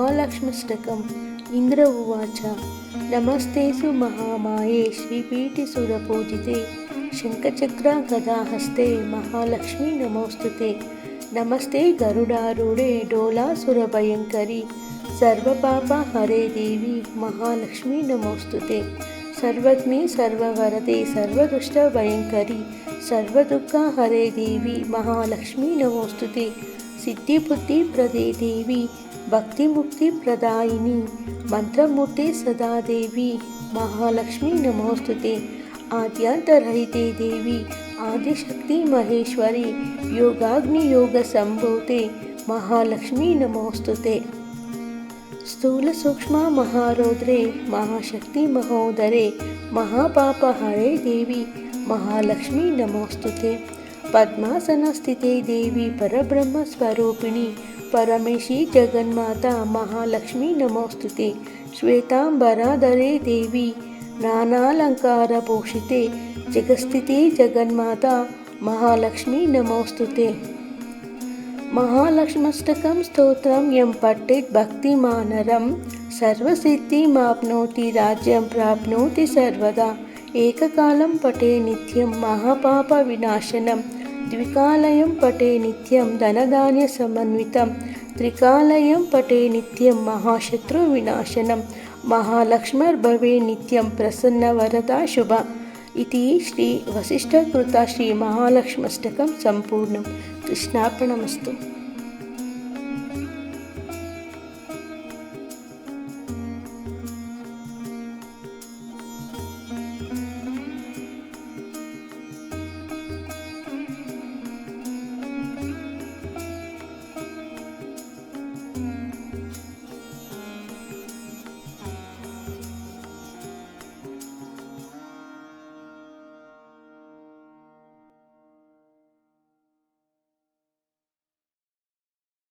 महालक्ष्मष्टकम् इन्द्र उवाच नमस्ते सु महामाये श्रीपीठिसुरपूजिते शङ्खचक्रागदाहस्ते महालक्ष्मी नमोऽस्तु ते नमस्ते गरुडारूढे डोलासुरभयङ्करि सर्वपापहरे देवी महालक्ष्मी नमोऽस्तु ते सर्वज्ञे सर्ववरदे सर्वदुष्टभयङ्करि सर्वदुःखहरे देवी महालक्ष्मी नमोऽस्तु ते सिद्धिबुद्धिप्रदे देवी भक्तिमुक्तिप्रदायिनी। मन्त्रमूर्ते सदा देवी महालक्ष्मी नमोऽस्तु ते आद्यान्तरहिते देवी। आदिशक्तिमहेश्वरी योगाग्नियोगसम्भूते। महालक्ष्मी नमोऽस्तु ते स्थूलसूक्ष्ममहारौद्रे महाशक्तिमहोदरे महापापहरे देवी। महालक्ष्मी नमोऽस्तु ते पद्मासनस्थिते देवी। परब्रह्मस्वरूपिणी परमेशी जगन्माता महालक्ष्मी नमोऽस्तु ते श्वेताम्बराधरे देवी नानालङ्कारभूषिते जगस्थिते जगन्माता महालक्ष्मी नमोऽस्तु ते महालक्ष्मष्टकं स्तोत्रं यं पठेत् भक्तिमानरं। सर्वसिद्धिमाप्नोति राज्यं प्राप्नोति सर्वदा। एककालं पठे नित्यं महापापविनाशनं द्विकालयं पठे नित्यं धनधान्यसमन्वितं त्रिकालयं पठे नित्यं महाशत्रुविनाशनं महालक्ष्मर्भवे नित्यं प्रसन्नवरदा शुभा इति श्रीवसिष्ठकृता श्रीमहालक्ष्मष्टकं सम्पूर्णं कृष्णार्पणमस्तु